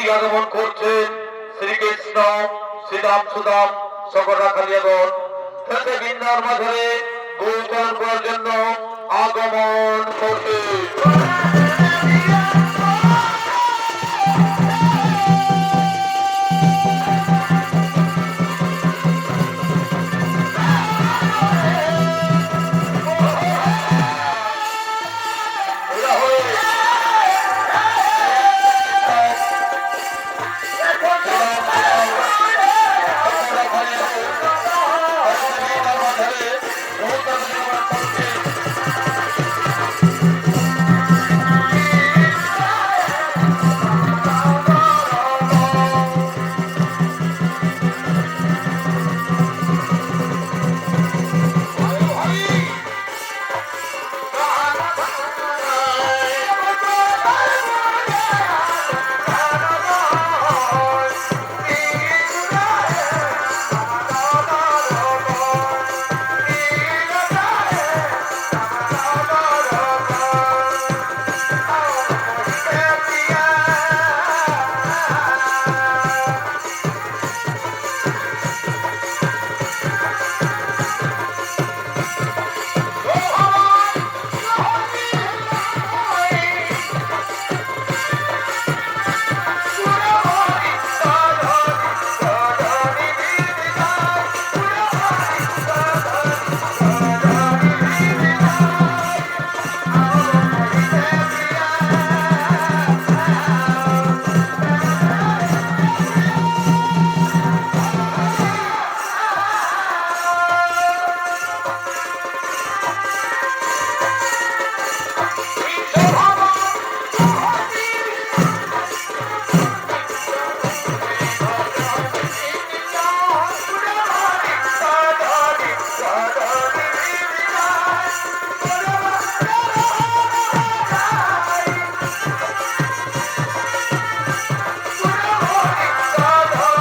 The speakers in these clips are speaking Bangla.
এটি আগমন করছে শ্রীকৃষ্ণ, শ্রীরাম সুদাম, সকলা খালিয়াগণ তাতে বৃন্দার মাঝে গোচর করার জন্য আগমন করছে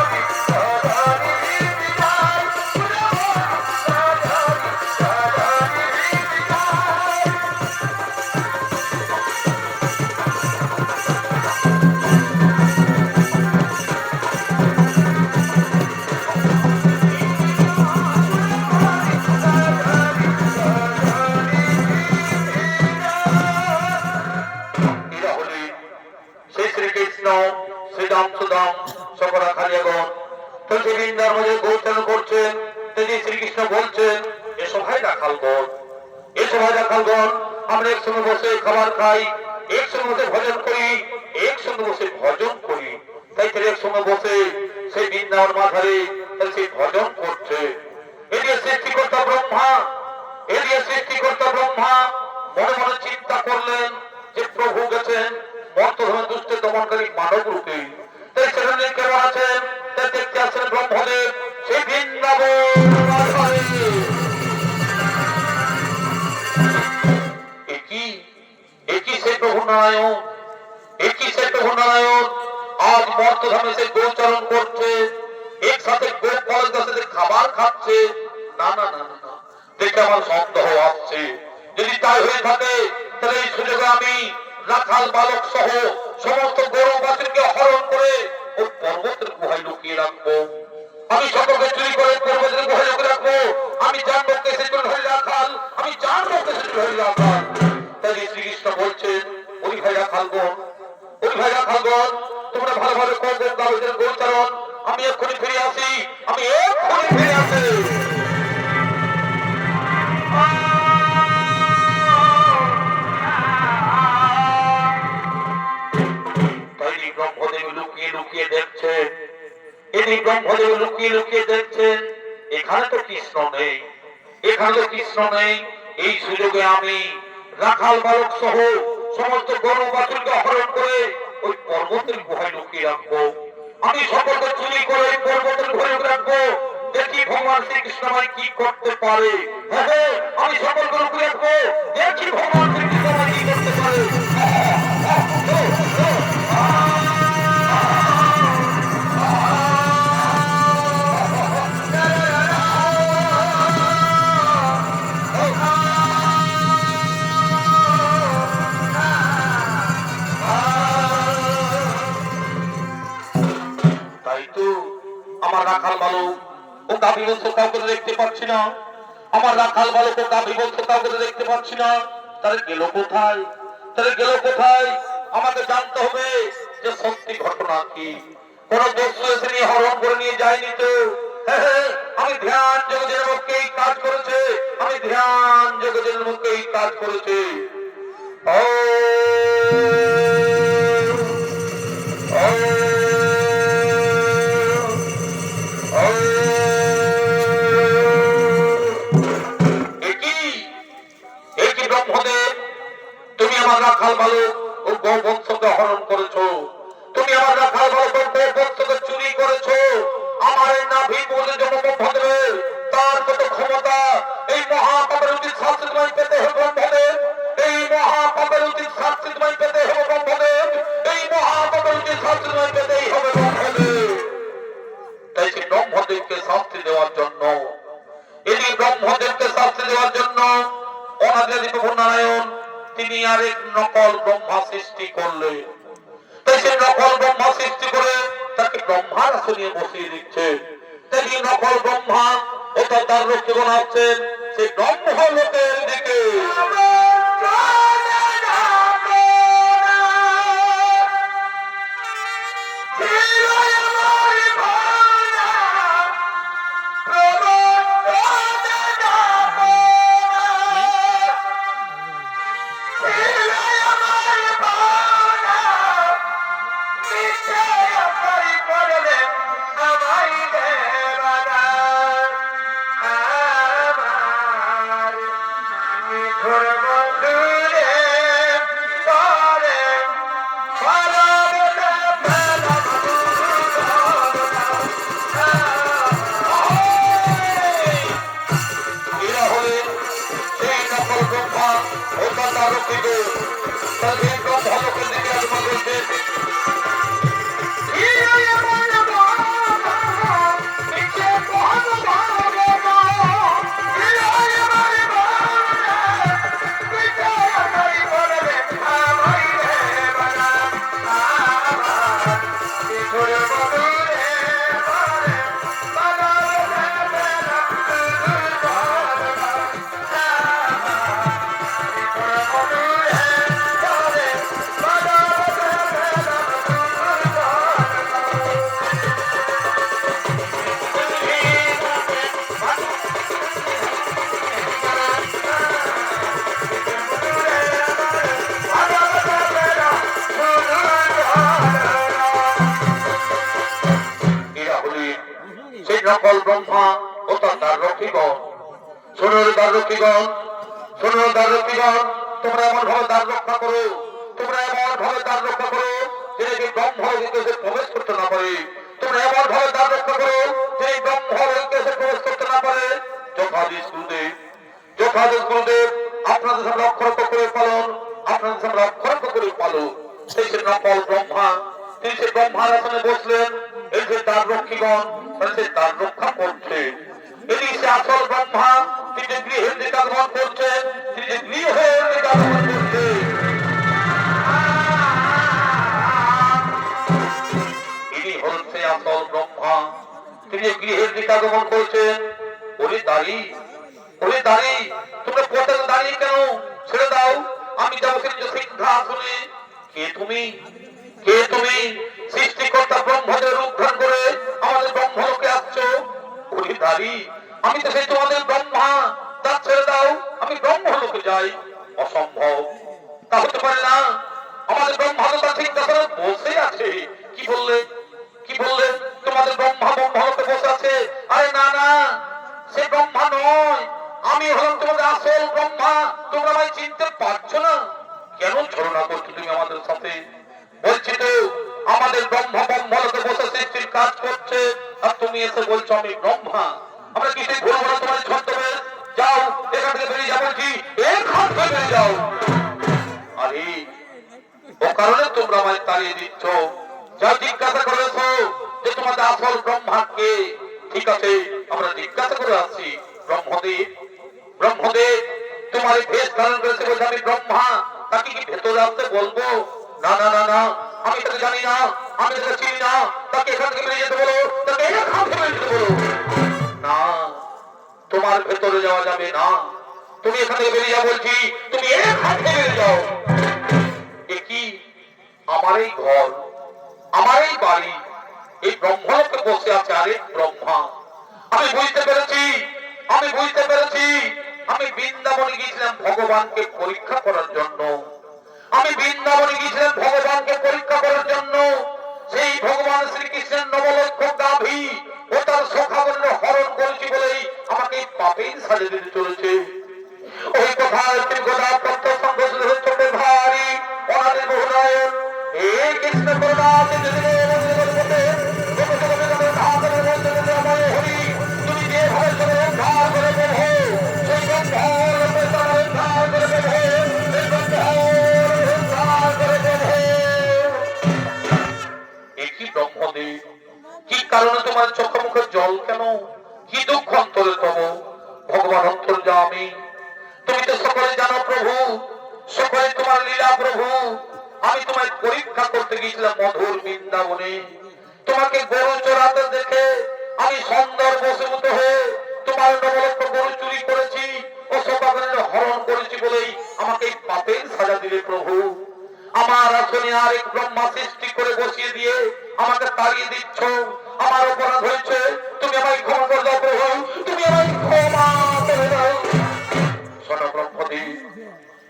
Oh, সকলা খালিয়াগণ তুলসী বৃন্দার মধ্যে গোচরণ করছেন, তিনি শ্রীকৃষ্ণ বলছেন, এসো ভাই রাখালগণ এসো ভাই রাখালগণ আমরা একসঙ্গে বসে খাবার খাই, একসঙ্গে বসে ভজন করি, একসঙ্গে বসে ভজন করি। তাই তিনি একসঙ্গে বসে সেই বৃন্দাবন মাথারে তারা সেই ভজন করছে। এদিকে সৃষ্টিকর্তা ব্রহ্মা, এদিকে সৃষ্টিকর্তা ব্রহ্মা মনে মনে চিন্তা করলেন যে প্রভু গেছেন মর্তধন দুষ্ট দমনকারী মানব রূপে নারায়ণ একই সেই প্রভু নারায়ণ সে করছে। একসাথে গোপালের সাথে খাবার খাচ্ছে না না না দেখে আসছে। যদি তাই হয়ে থাকে, তাহলে এই আমি রাখাল বালক সহ সমস্ত গরু বাতিলকে হরণ করে ওই পর্বতের গুহায় লুকিয়ে রাখব। আমি সকলকে চুরি করে পর্বতের গুহায় লুকিয়ে রাখব। আমি জানব কে সে হয়ে রাখাল আমি জানব কে সে হয়ে রাখাল ব্রহ্মদেব লুকিয়ে লুকিয়ে দেখছেন এখানে তো কৃষ্ণ নেই এখানে তো কৃষ্ণ নেই। এই সুযোগে আমি রাখাল বালক সহ সমস্ত গরু বাছুরকে হরণ করে ওই পর্বতের গুহায় লুকিয়ে রাখব। আমি সকলকে চুরি করে ওই পর্বতের গুহায় রাখব। দেখি ভগবান শ্রীকৃষ্ণ আমায় কি করতে পারে। হ্যাঁ, আমি সকলকে লুকিয়ে রাখব। দেখি ভগবান শ্রীকৃষ্ণ আমায় কি করতে পারে। ও কাউকে দেখতে পাচ্ছি না। আমার রাখাল বালক ও গাভী কাউকে দেখতে পাচ্ছি না। তাহলে গেল কোথায়? তাহলে গেল কোথায়? আমাকে জানতে হবে যে সত্যি ঘটনা কি। কোন দস্যু এসে নিয়ে হরণ করে নিয়ে যায়নি তো। হ্যাঁ, আমার রাখাল বালক ও গৌবংশকে হরণ করেছ। তুমি আমার রাখাল বালক নকল ব্রহ্মা সৃষ্টি করলে। তাই সে নকল ব্রহ্মা সৃষ্টি করে তাকে ব্রহ্মার আসনে বসিয়ে দিচ্ছে। তাই নকল ব্রহ্মা অর্থাৎ তার রক্ষীগণ হচ্ছে সে ব্রহ্ম লোকের সেই নকল ব্রহ্মা অর্থাৎ তার রক্ষীগণ। শোনো তার রক্ষীগণ, শোনো তার রক্ষীগণ, তোমরা এমন ভাবে তার রক্ষা করো, তোমরা এমন ভাবে তার রক্ষা করো প্রবেশ করতে না পারে। তোমরা ভাবে তার রক্ষা করো প্রবেশ করতে না পারে। গুরুদেব গুরুদেব, আপনাদের করে পালন, আপনাদের করে পালন। সেই সে নকল ব্রহ্মা তিনি সে ব্রহ্মার আসনে বসলেন, এই যে তার রক্ষীগণ মানে তার রক্ষা করছে। এটি সে আসল ব্রহ্মা, তিনি গৃহের আগমন করছেন তিনি গৃহের আগমন করছেন ইনি হলেন আসল ব্রহ্মা। তিনি গৃহের দিকে আগমন করছেন ওরে দাঁড়ি ওরে দাঁড়ি, তোমরা পথে দাঁড়িয়ে কেন ছেড়ে দাও? আমি যাব কিন্তু সিংহাসনে কে তুমি? কে তুমি ব্রহ্মদের উদ্ধার করে আমাদের ব্রহ্মলোকে আসছো। ছেড়ে দাও, আমি ব্রহ্মলোকে যাই। অসম্ভব। কি বললে? কি বললে? তোমাদের ব্রহ্মা ব্রহ্মলোকে বসে আছে। আরে না না, সে ব্রহ্মা নয়। আমি হলাম তোমাদের আসল ব্রহ্মা। তোমরা চিনতে পারছ না। কেন ছলনা করছ তুমি আমাদের সাথে? বলছি তো আমাদের ব্রহ্ম বসে সৃষ্টির কাজ করছে, আর তুমি এসে বলছো আমি ব্রহ্মা। আমরা কিছু ভুলবো না তোমার ছন্দবে যাও, এখান থেকে বেরিয়ে যাব কি? এখান থেকে বেরিয়ে যাও। আরে, ও কারণে তোমরা আমায় তাড়িয়ে দিচ্ছ। যা জিজ্ঞাসা করেছ যে তোমাদের আসল ব্রহ্মাকে ঠিক আছে, আমরা জিজ্ঞাসা করে আসছি। ব্রহ্মদেব ব্রহ্মদেব, তোমার এই ভেষ ধারণ করেছে বলছে আমি ব্রহ্মা। তাকে কি ভেতরে আসতে বলব? না না না না। আমি তাকে জানি না। আমি তাকে চিনি না। তাকে এখান থেকে বেরিয়ে যেতে বলো। তাকে এখান থেকে বেরিয়ে যেতে বলো। না, তোমার ভেতরে যাওয়া যাবে না। তুমি এখান থেকে বেরিয়ে যাও বলছি। তুমি এখান থেকে বেরিয়ে যাও। এ কি? আমার এই ঘর, আমার এই বাড়ি, এই ব্রহ্মলোকে বসে আছে আরেক ব্রহ্মা। আমি বুঝতে পেরেছি। আমি বুঝতে পেরেছি। আমি বৃন্দাবনে গিয়েছিলাম ভগবানকে পরীক্ষা করার জন্য। গিয়েছিলাম ভগবানকে পরীক্ষা করার জন্য সেই ভগবান শ্রীকৃষ্ণের নবলক্ষ তোমার গরু চুরি করেছি, ও সবাগরের হরণ করেছি বলেই আমাকে এই পাপের সাজা দিলে প্রভু। আমার আসনে আরেক ব্রহ্মা সৃষ্টি করে বসিয়ে দিয়ে আমাকে তাড়িয়ে দিচ্ছ। আমার অপরাধ হয়েছে। তুমি আমায় ক্ষমা করে দাও প্রভু। তুমি আমায় ক্ষমা করে দাও।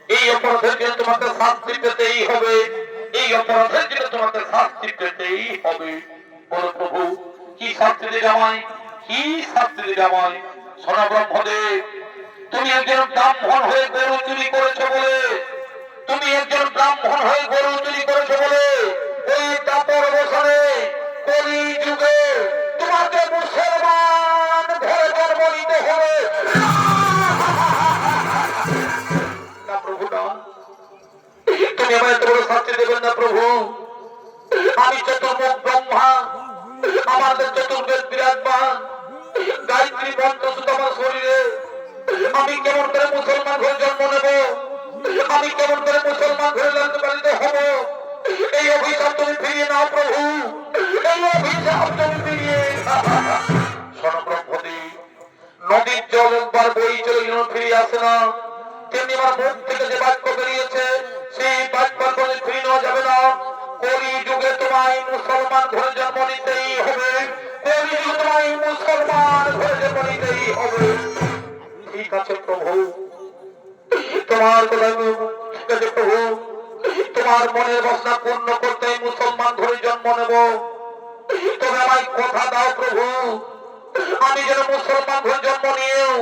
এই অপরাধের জন্য তোমাকে শাস্তি পেতেই হবে। এই অপরাধের জন্য তোমাকে শাস্তি পেতেই হবে। বলো প্রভু, কি শাস্তি দিলে আমায়? কি শাস্তি দিলে আমায়? শোনো ব্রহ্মদেব তুমি একজন ব্রাহ্মণ হয়ে গরু চুরি করেছ বলে, তুমি একজন ব্রাহ্মণ হয়ে গরু চুরি করেছ বলে, ওই তাপর বছরে, কলি যুগে তোমাকে মুসলমান ঘরে জন্ম নিতে হবে তুমি আমার এত বড় শাস্তি দেবেন না প্রভু। আমি চতুর্মুখ ব্রহ্মা, আমাদের চতুর্বেদ বিরাজমান গায়ত্রী শুধু আমার শরীরে। আমি কেমন করে মুসলমান ঘরে জন্ম নেব? আমি কেমন করে মুসলমান ঘরে লালিত হব? এই অভিশাপ তুমি ফিরিয়ে নাও, প্রভু। এই অভিশাপ তুমি ফিরিয়ে নদীর জল একবার বই চলে গেল ফিরে আসে না। তেমনি আমার মুখ থেকে যে বাক্য বেরিয়েছে, সেই বাক্য করে ফিরে নেওয়া যাবে না। কলি যুগে তোমায় মুসলমান ঘরে জন্ম নিতেই হবে। মুসলমান ঘরে জন্ম হবে, ঠিক আছে প্রভু। তোমার কথা ঠিক আছে প্রভু। তোমার মনের বাসনা পূর্ণ করতে মুসলমান ঘরে জন্ম নেব। তবে আমায় কথা দাও প্রভু। আমি যেন মুসলমান ঘরে জন্ম নিয়েও,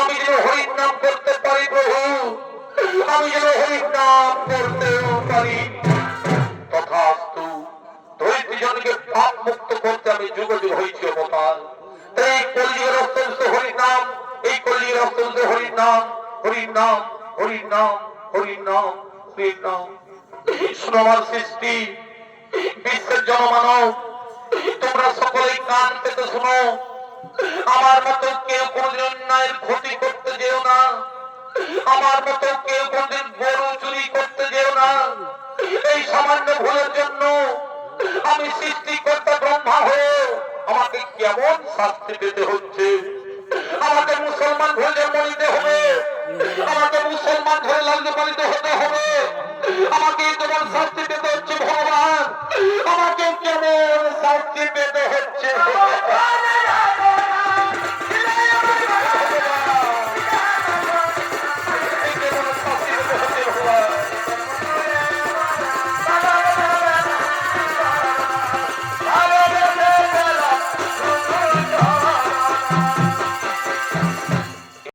আমি যেন হরির নাম করতে পারি প্রভু। আমি যেন হরির নাম করতেও পারি। তথাস্তু ধৈর্যজনকে পাপ মুক্ত করতে আমি যুগ যুগ হয়েছি অবতার এই কলিযুগের অত্যন্ত হরির নাম এই কলিযুগের অত্যন্ত হরির নাম হরির নাম হরির নাম হরির নাম হরির নাম শুনো আমার সৃষ্টি, বিশ্বের জনমানব, তোমরা সকলেই কান পেতে শুনো। আমার মতো কেউ কোনদিন অন্যায়ের ক্ষতি করতে যেও না। আমার মতো কেউ কোনদিন গরু চুরি করতে যেও না। এই সামান্য ভুলের জন্য আমি সৃষ্টিকর্তা ব্রহ্মা হয়ে আমাকে কেমন শাস্তি পেতে হচ্ছে? আমাকে মুসলমান ঘরে জন্ম হবে। আমাকে মুসলমান ধরে পালিত হতে হবে।